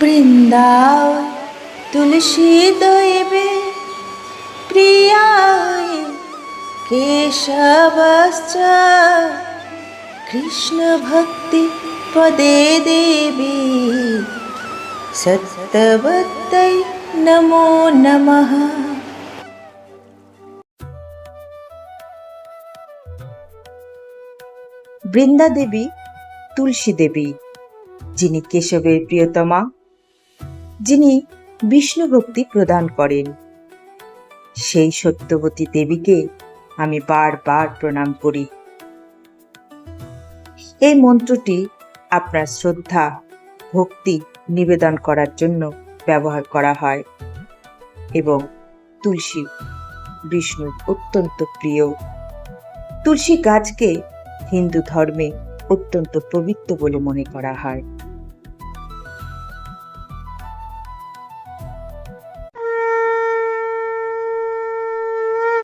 বৃন্দাও তুলসী দৈবে প্রিয়ায় কেশবশ্চ, কৃষ্ণ ভক্তি পদে দেবী সত্যবত্তৈ নমো নমঃ। বৃন্দা দেবী তুলসী দেবী, যিনি কেশবের প্রিয়তমা। যিনি বিষ্ণু ভক্তি প্রদান করেন। সেই সত্যবতী দেবীকে আমি বারবার প্রণাম করি। এই মন্ত্রটি আপনার শ্রদ্ধা, ভক্তি নিবেদন করার জন্য ব্যবহার করা হয় এবং তুলসী বিষ্ণুর অত্যন্ত প্রিয়। তুলসী গাছকে হিন্দু ধর্মে অত্যন্ত পবিত্র বলে মনে করা হয়।